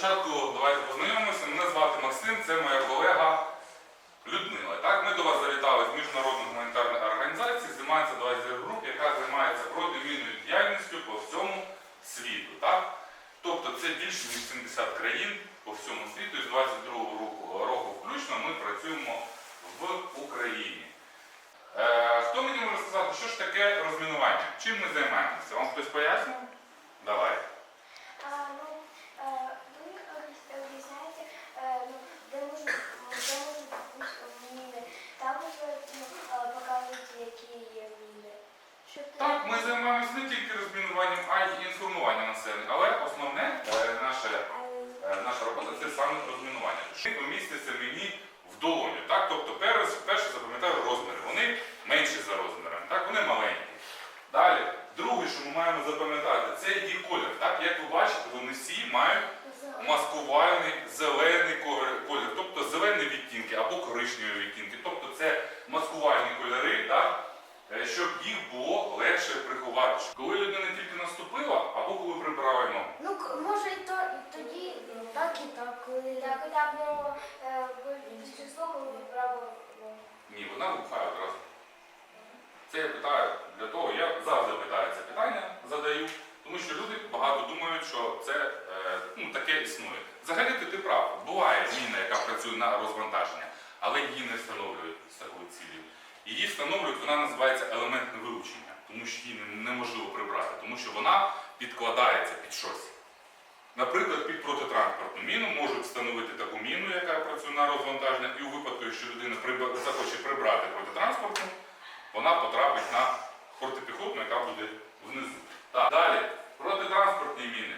спочатку давайте познайомимося. Мене звати Максим, це моя колега Людмила. Так, ми до вас завітали з міжнародної гуманітарної організації, займається 20 груп, яка займається протимінною діяльністю по всьому світу. Так? Тобто це більше ніж 70 країн по всьому світу, і з 22 року, року включно ми працюємо в Україні. Е, хто мені може сказати, що ж таке розмінування? Чим ми займаємося? Вам хтось пояснив? Давай. А, ну, е, ви об'ясняєте, е, ну, де можуть, де можуть бути міни. Також ви ну, е, показуєте, які є міни. Щоб Так, ми займаємося не тільки розмінуванням, а й інформуванням населення. Але основне е, наше, е, наша робота це саме розмінування. Вони помістяться мені в долоню. Так? Тобто перше, запам'ятаю розміри. Вони менші за розмірами, так? вони маленькі. Далі, друге, що ми маємо запам'ятати, це їх колір. Так? Як ви бачите, вони всі мають маскувальний зелений колір, тобто зелені відтінки або коричневі відтінки. Тобто це маскувальні кольори, так? е, щоб їх було легше приховати. Коли людина тільки наступила, або коли прибирала ногу. Ну, к- може і то, і тоді так і так. Коли... Так, і так, ну, е, ви число, коли ви право, ну, Ні, вона вибухає одразу. Це я питаю для того, я завжди питаю це питання, задаю, тому що люди багато думають, що це е, ну, таке існує. Взагалі ти, ти прав, буває міна, яка працює на розвантаження, але її не встановлюють з такою цілею. Її встановлюють, вона називається елементне вилучення, тому що її неможливо прибрати, тому що вона підкладається під щось. Наприклад, під протитранспортну міну можуть встановити таку міну, яка працює на розвантаження, і у випадку, якщо людина захоче прибрати протитранспортну, вона потрапить на протипіхотну, яка буде внизу. Так, далі, протитранспортні міни.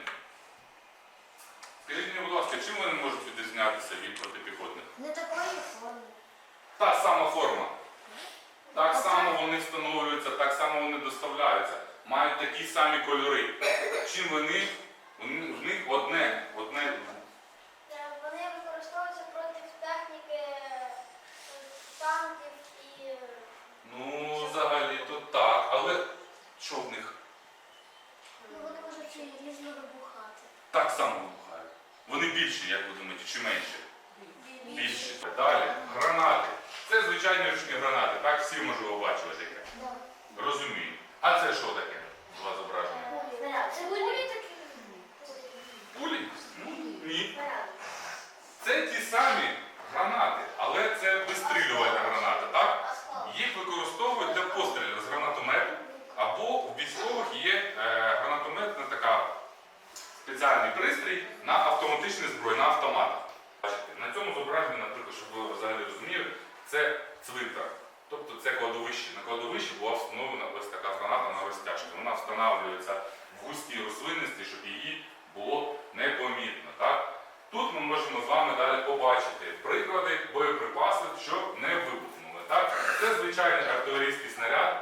Скажіть мені, будь ласка, чим вони можуть відрізнятися від протипіхотних? не такої форми. Та сама форма. Так само вони встановлюються, так само вони доставляються. Мають такі самі кольори. Чим вони? Вони- В них одне, одне Е, Вони використовуються проти техніки, е, танків і... е, Ну, взагалі то так, але що в них? Ну, вони можуть і різно вибухати. Так само вибухають. Вони більші, як ви думаєте, чи менші? Більші. Далі. Гранати. Це звичайні ручні гранати, так? Всі можливо бачили таке. Розумію. А це що таке? Два зображення. Це кулі такі? Кулі? Ну, ні. Це ті самі гранати, але це вистрілювальна граната, так? Їх використовують для пострілів з гранатомету, або в військових є е, гранатометна така спеціальний пристрій на автоматичне зброї, на автоматах. Бачите, на цьому зображенні, наприклад, щоб ви взагалі розуміли, це цвинтар. Тобто це кладовище. На кладовищі була встановлена ось така граната на розтяжки. Вона встановлюється в густій рослинності, щоб її було непомітно. Так? Тут ми можемо з вами далі побачити приклади боєприпасів, що не вибухнули. Так? Це звичайний артилерійський снаряд,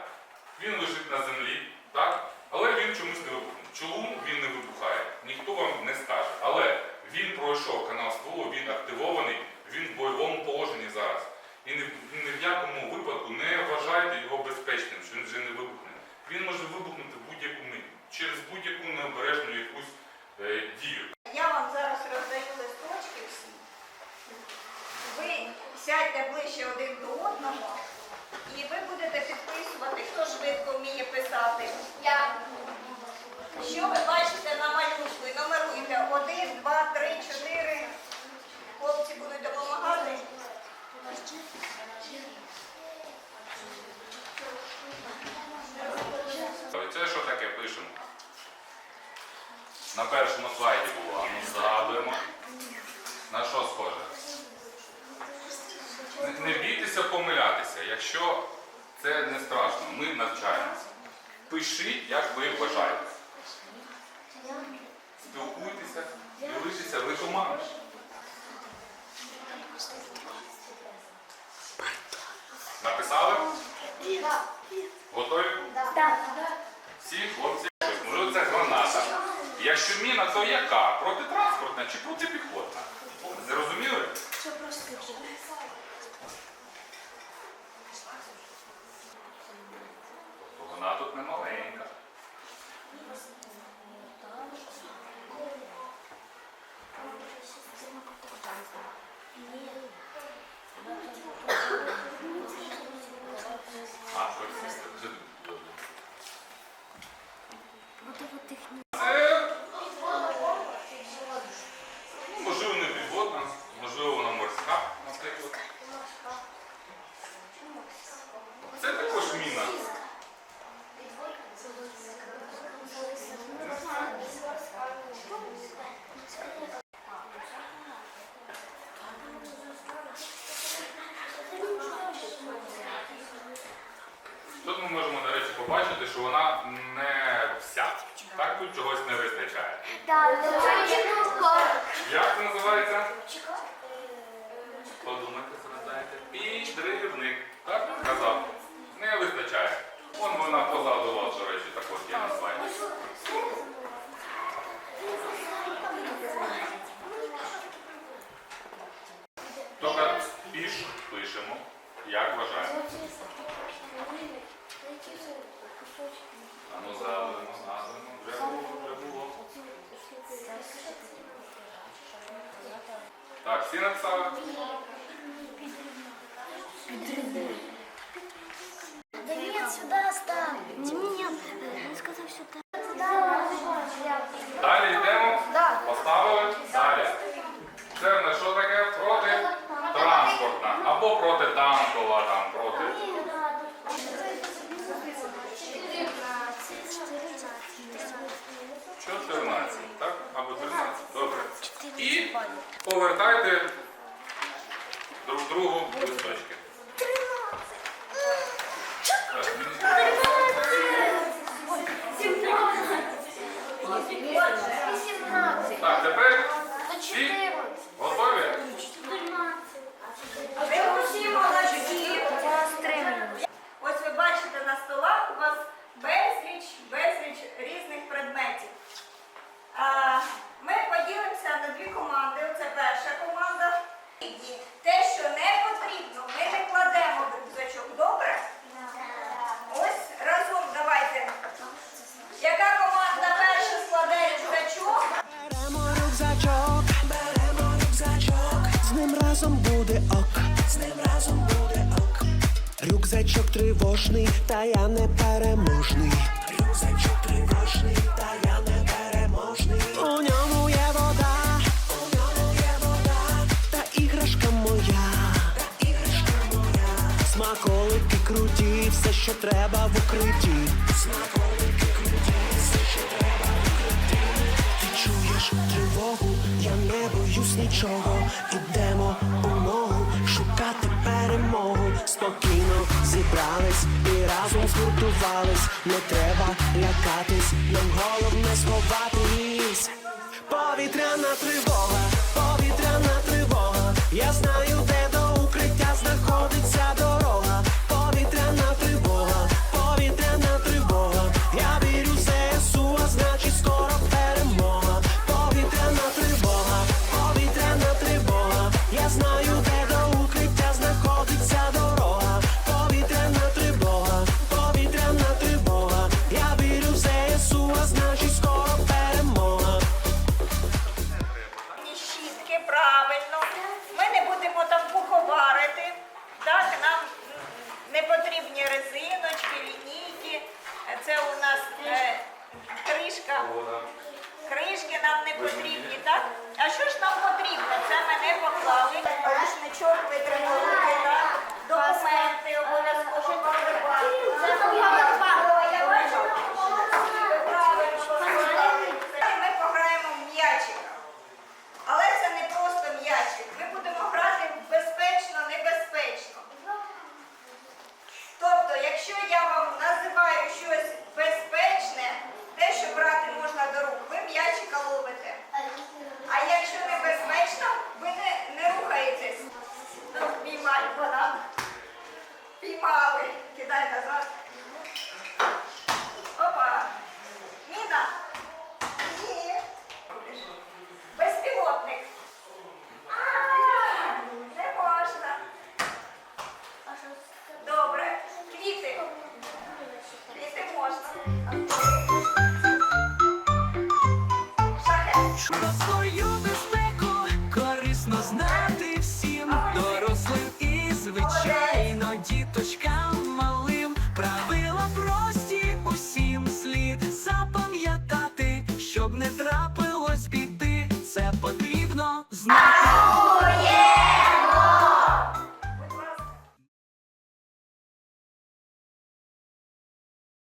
він лежить на землі, так? але він чомусь не вибухнув. Чому він не вибухає? Ніхто вам не скаже. Але він пройшов канал стволу, він активований, він в бойовому положенні зараз. І ні, ні в якому випадку не вважайте його безпечним, що він вже не вибухне. Він може вибухнути будь-яку мить через будь-яку необережну якусь е, дію. Я вам зараз роздаю листочки всі. Ви сядьте ближче один до одного і ви будете підписувати, хто швидко вміє писати. Я. Що ви бачите на малюнку? І Номеруйте один, два, три, чотири. Хлопці будуть допомагати. Це що таке пишемо? На першому слайді було, а ну згадуємо. На що схоже? Не, не бійтеся помилятися, якщо це не страшно, ми навчаємося. Пишіть, як ви бажаєте. Спілкуйтеся, дивитеся, ви команда. Написали? Готові? Всі хлопці що міна то яка? Протитранспортна чи протипіхотна? Зрозуміли? Що просто Вона тут не маленька. А, ось це. Ботовотехні. Що вона не вся. Так тут чогось не вистачає. Так, Як це називається? Подумайте, згадаєте. Підривник. Так казав. Не вистачає. Вон вона позаду вас, до речі, також є на слайді. Тільки піш пишемо. Як вважаємо? Згадуємо, згадуємо. Вже було, вже було. Так, всі написали? Да нет, сюда ставь. Нет, он сказал сюда. Далі йдемо. Поставили. Далі. Це в нас що таке? Проти транспортна. Або проти танкова, там, проти. 14, так? Або 13. Добре. І повертайте друг другу листочки. Так, тепер всі готові? Ось ви бачите на столах у вас безліч, безліч різних предметів. А, Ми поділимося на дві команди. Це перша команда. Те, що не потрібно, ми не кладемо в рюкзачок. Добре? Ось разом давайте. Яка команда перша складе рюкзачок? Беремо рюкзачок, беремо рюкзачок, з ним разом буде ок, з ним разом буде ок. Рюкзачок тривожний, та я не переможний. Круті, все, що треба в укритті. Смаколики круті, все, що треба в укритті. Ти чуєш тривогу, я не боюсь нічого. Ідемо у ногу шукати перемогу. Спокійно зібрались і разом згуртувались. Не треба лякатись, нам головне сховатись. Повітряна тривога, повітряна тривога. Я знаю, правильно. Ми не будемо там куховарити. Так, нам не потрібні резиночки, лінійки. Це у нас е, кришка. Кришки нам не потрібні, так? А що ж нам потрібно? Це мене не поклали. Рушничок витримали, так? Документи діточка.